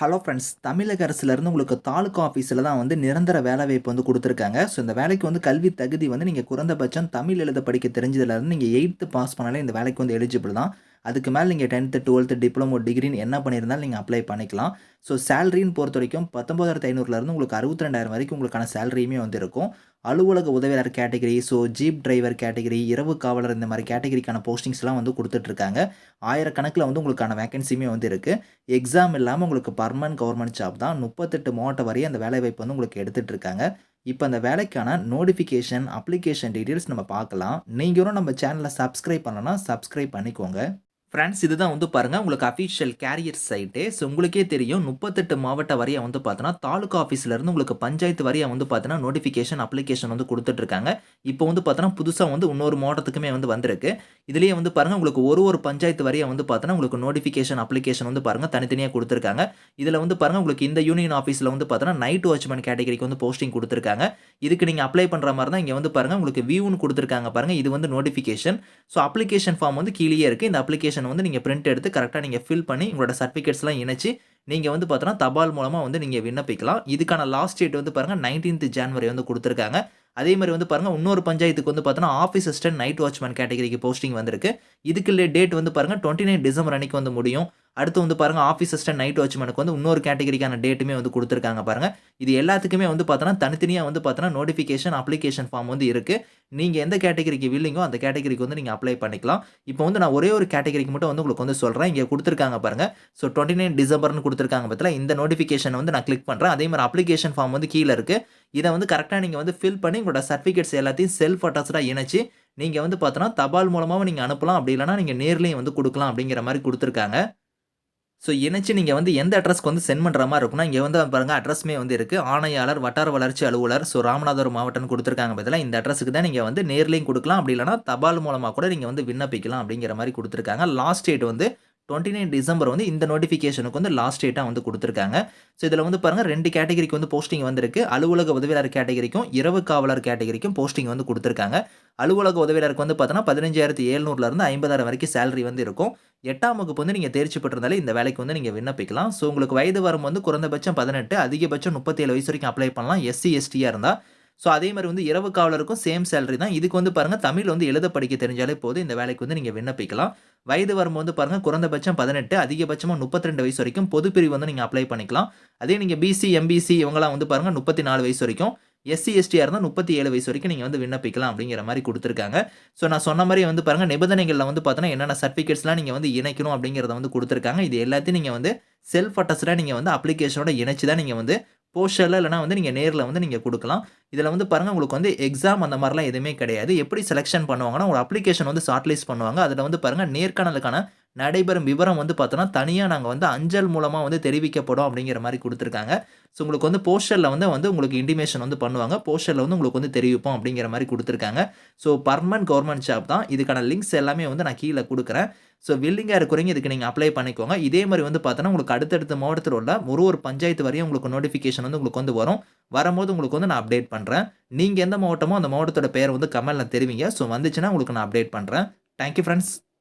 Hello friends தமிழக அரசுலேருந்து உங்களுக்கு தாலுக்கா ஆஃபீஸில் தான் வந்து நிரந்தர வேலைவாய்ப்பு வந்து கொடுத்துருக்காங்க. ஸோ இந்த வேலைக்கு வந்து கல்வி தகுதி வந்து நீங்கள் குறைந்தபட்சம் தமிழ் எழுத படிக்க தெரிஞ்சதுலேருந்து நீங்கள் எயித்து பாஸ் பண்ணாலே இந்த வேலைக்கு வந்து எலிஜிபிள் தான். அதுக்கு மேலே நீங்கள் டென்த்து டுவெல்த்து டிப்ளமோ டிகிரின்னு என்ன பண்ணியிருந்தாலும் நீங்கள் அப்ளை பண்ணிக்கலாம். ஸோ சேலரின்னு பொறுத்த வரைக்கும் பத்தொம்பதாயிரத்து ஐநூறுலேருந்து உங்களுக்கு அறுபத்தி ரெண்டாயிரம் வரைக்கும் உங்களுக்கான சேலரியுமே வந்து இருக்கும் அலுவலக உதவியாளர் category so jeep driver category இரவு காவலர் இந்த மாதிரி கேட்டகரிக்கான போஸ்டிங்ஸ்லாம் வந்து கொடுத்துட்ருக்காங்க. ஆயிரக்கணக்கில் வந்து உங்களுக்கான வேகன்சியுமே வந்து இருக்குது எக்ஸாம் இல்லாமல் உங்களுக்கு பர்மனன்ட் கவர்மெண்ட் ஜாப் தான். முப்பத்தெட்டு மாவட்டம் வரையும் அந்த வேலைவாய்ப்பு வந்து உங்களுக்கு எடுத்துகிட்ருக்காங்க இப்போ அந்த வேலைக்கான நோட்டிஃபிகேஷன் அப்ளிகேஷன் டீட்டெயில்ஸ் நம்ம பார்க்கலாம். நீங்களும் நம்ம சேனலை சப்ஸ்கிரைப் பண்ணலன்னா சப்ஸ்கிரைப் பண்ணிக்கோங்க. ஃப்ரெண்ட்ஸ் இதுதான் வந்து பாருங்கள் உங்களுக்கு அஃபிஷியல் கேரியர் சைட்டு ஸோ உங்களுக்கே தெரியும் முப்பத்தெட்டு மாவட்ட வரையாக வந்து பார்த்தோன்னா தாலுக்கா ஆஃபீஸ்லேருந்து உங்களுக்கு பஞ்சாயத்து வரையாக வந்து பார்த்தோன்னா நோட்டிஃபிகேஷன் அப்ளிகேஷன் வந்து கொடுத்துட்ருக்காங்க. இப்போ வந்து பார்த்தோன்னா புதுசாக வந்து இன்னொரு மாவட்டத்துக்குமே வந்து வந்திருக்கு. இதுலேயே வந்து பாருங்கள் உங்களுக்கு ஒரு ஒரு பஞ்சாயத்து வரையாக வந்து பார்த்தோன்னா உங்களுக்கு நோட்டிஃபிகேஷன் அப்ளிகேஷன் வந்து பாருங்கள் தனித்தனியாக கொடுத்துருக்காங்க. இதில் வந்து பாருங்கள் உங்களுக்கு இந்த யூனியன் ஆஃபீஸில் வந்து பார்த்தோன்னா நைட் வாட்ச்மேன் கேட்டகரிக்கு வந்து போஸ்டிங் கொடுத்துருக்காங்க. இதுக்கு நீங்கள் அப்ளை பண்ணுற மாதிரி தான் இங்கே வந்து பாருங்கள் உங்களுக்கு வியூன்னு கொடுத்துருக்காங்க பாருங்கள் இது வந்து நோட்டிஃபிகேஷன் ஸோ அப்ளிகேஷன் ஃபார்ம் வந்து கீழே இருக்குது இந்த அப்ளிகேஷன் வந்து நீங்கள் பிரிண்ட் எடுத்து கரெக்டாக நீங்கள் ஃபில் பண்ணி உங்களோட சர்டிஃபிகேட்ஸ்லாம் இணைச்சி நீங்கள் வந்து பார்த்தோன்னா தபால் மூலமாக வந்து நீங்கள் விண்ணப்பிக்கலாம். இதுக்கான லாஸ்ட் டேட் வந்து பாருங்கள் நைன்டீன்த் ஜான்வரி வந்து கொடுத்துருக்காங்க. அதே மாதிரி வந்து பாருங்கள் இன்னொரு பஞ்சாயத்துக்கு வந்து பார்த்தோன்னா ஆஃபீஸ் அசிஸ்டன்ட் நைட் வாட்ச்மேன் கேட்டகரிக்கு போஸ்டிங் வந்திருக்கு. இதுக்கு டேட் வந்து பாருங்கள் டுவெண்ட்டி நைன் டிசம்பர் அன்னைக்கு வந்து முடியும். அடுத்து வந்து பாருங்கள் ஆஃபீஸ் அசிஸ்டன்ட் நைட் வாட்ச்மேனுக்கு வந்து இன்னொரு கேட்டகரிக்கான டேட்டுமே வந்து கொடுத்துருக்காங்க பாருங்கள் இது எல்லாத்துக்குமே வந்து பார்த்தோன்னா தனித்தனியாக வந்து பார்த்தோன்னா நோட்டிஃபிகேஷன் அப்ளிகேஷன் ஃபார்ம் வந்து இருக்குது நீங்கள் எந்த கேட்டகரிக்கு வில்லிங்கோ அந்த கேட்டகரிக்கு வந்து நீங்கள் அப்ளை பண்ணிக்கலாம். இப்போ வந்து நான் ஒரே ஒரு கேட்டகரிக்கு மட்டும் வந்து உங்களுக்கு வந்து சொல்கிறேன் இங்கே கொடுத்துருக்காங்க பாருங்கள் ஸோ டுவெண்ட்டி நைன் டிசம்பர்னு கொடுத்துருக்காங்க பற்றில இந்த நோட்டிஃபிகேஷன் வந்து நான் கிளிக் பண்ணுறேன் அதே மாதிரி அப்ளிகேஷன் ஃபார்ம் வந்து கீழே இருக்குது இதை வந்து கரெக்டாக நீங்கள் வந்து ஃபில் பண்ணி உங்களோட சர்டிஃபிகேட்ஸ் எல்லாத்தையும் செல்ஃப் அட்டாச்சாக இணைச்சி நீங்கள் வந்து பார்த்தோன்னா தபால் மூலமாக நீங்கள் அனுப்பலாம். அப்படி இல்லைனா நீங்கள் நேர்லேயும் வந்து கொடுக்கலாம் அப்படிங்கிற மாதிரி கொடுத்துருக்காங்க. ஸோ இணைச்சு நீங்கள் வந்து எந்த அட்ரஸ்க்கு வந்து சென்ட் பண்ணுற மாதிரி இருக்கும்னா இங்கே வந்து பாருங்கள் அட்ரஸ்மே வந்து இருக்குது ஆணையாளர் வட்டார வளர்ச்சி அலுவலர் ஸோ ராமநாதபுரம் மாவட்டம்னு கொடுத்துருக்காங்க பதிலாக இந்த அட்ரஸுக்கு தான் நீங்கள் வந்து நேர்லையும் கொடுக்கலாம். அப்படி இல்லைனா தபால் மூலமாக கூட நீங்கள் வந்து விண்ணப்பிக்கலாம் அப்படிங்கிற மாதிரி கொடுத்துருக்காங்க. லாஸ்ட் டேட் வந்து டுவெண்ட்டி நைன் டிசம்பர் வந்து இந்த நோட்டிஃபிகேஷனுக்கு வந்து லாஸ்ட் டேட்டாக வந்து கொடுத்துருக்காங்க. ஸோ இதில் வந்து பாருங்கள் ரெண்டு கேட்டகரிக்கு வந்து போஸ்டிங் வந்திருக்கு. அலுவலக உதவியாளர் கேட்டகரிக்கும் இரவு காவலர் கேட்டகரிக்கும் போஸ்டிங் வந்து கொடுத்துருக்காங்க. அலுவலக உதவியாளருக்கு வந்து பார்த்தோன்னா பதினஞ்சாயிரத்தி எழுநூறுலேருந்து ஐம்பதாயிரம் வரைக்கும் சேலரி வந்து இருக்கும். எட்டாம் வகுப்பு வந்து நீங்கள் தேர்ச்சி பெற்றிருந்தாலே இந்த வேலைக்கு வந்து நீங்கள் விண்ணப்பிக்கலாம். ஸோ உங்களுக்கு வயது வரும் வந்து குறைந்தபட்சம் பதினெட்டு அதிகபட்சம் முப்பத்தேழு வயசு வரைக்கும் அப்ளை பண்ணலாம். எஸ்சி எஸ்டியாக இருந்தால் ஸோ அதே மாதிரி வந்து இரவு காவலருக்கும் சேம் சேலரி தான். இதுக்கு வந்து பாருங்கள் தமிழ் வந்து எழுத படிக்க தெரிஞ்சாலே போதும். இந்த வேலைக்கு வந்து நீங்கள் விண்ணப்பிக்கலாம். வயது வரம்பு வந்து பாருங்கள் குறைந்தபட்சம் பதினெட்டு அதிகபட்சமாக முப்பத்தி ரெண்டு வயசு வரைக்கும் பொதுப்பிரிவு வந்து நீங்கள் அப்ளை பண்ணிக்கலாம். அதே நீங்கள் பிசி எம்பிசி இவங்களாம் வந்து பாருங்கள் முப்பத்தி நாலு வயசு வரைக்கும். எஸ்சி எஸ்டியாக இருந்தால் முப்பத்தி ஏழு வயசு வரைக்கும் நீங்கள் வந்து விண்ணப்பிக்கலாம் அப்படிங்கிற மாதிரி கொடுத்துருக்காங்க. ஸோ நான் சொன்ன மாதிரி வந்து பாருங்கள் நிபந்தனைகளில் வந்து பார்த்தோன்னா என்னென்ன சர்டிஃபிகேட்ஸ்லாம் நீங்கள் வந்து இணைக்கணும் அப்படிங்கிறத வந்து கொடுத்துருக்காங்க. இது எல்லாத்தையும் நீங்கள் வந்து செல்ஃப் அட்டஸ்டாக நீங்கள் வந்து அப்ளிகேஷனோட இணைச்சி தான் நீங்கள் வந்து போஸ்டரில் இல்லைனா வந்து நீங்கள் நேரில் வந்து நீங்கள் கொடுக்கலாம். இதில் வந்து பாருங்கள் உங்களுக்கு வந்து எக்ஸாம் அந்த மாதிரிலாம் எதுவுமே கிடையாது. எப்படி செலெக்ஷன் பண்ணுவாங்கன்னா ஒரு அப்ளிகேஷன் வந்து ஷார்ட்லிஸ்ட் பண்ணுவாங்க. அதில் வந்து பாருங்கள் நேர்காணலுக்கான நடைபெறும் விவரம் வந்து பார்த்தோன்னா தனியாக நாங்கள் வந்து அஞ்சல் மூலமாக வந்து தெரிவிக்கப்படும் அப்படிங்கிற மாதிரி கொடுத்துருக்காங்க. ஸோ உங்களுக்கு வந்து போஸ்டரில் வந்து வந்து உங்களுக்கு இன்டிமேஷன் வந்து பண்ணுவாங்க. போஸ்டரில் வந்து உங்களுக்கு வந்து தெரிவிப்போம் அப்படிங்கிற மாதிரி கொடுத்துருக்காங்க. ஸோ பர்மனன்ட் கவர்மெண்ட் ஜாப் தான். இதுக்கான லிங்க்ஸ் எல்லாமே வந்து நான் கீழே கொடுக்குறேன். ஸோ வில்லிங்காக இருக்கிறீங்க இதுக்கு நீங்கள் அப்ளை பண்ணிக்கோங்க. இதே மாதிரி வந்து பார்த்தோன்னா உங்களுக்கு அடுத்தடுத்த மாவட்டத்தில் உள்ள ஒரு ஒரு பஞ்சாயத்து வரையும் உங்களுக்கு நோட்டிஃபிகேஷன் வந்து உங்களுக்கு வந்து வரும். வரும்போது உங்களுக்கு வந்து நான் அப்டேட் பண்ணுறேன் நீங்கள் எந்த மாவட்டமோ அந்த மாவட்டத்தோட பேர் வந்து கமெண்ட்டில் தெரிவிங்க. ஸோ வந்துச்சுன்னா உங்களுக்கு நான் அப்டேட் பண்ணுறேன் தேங்க்யூ ஃப்ரெண்ட்ஸ்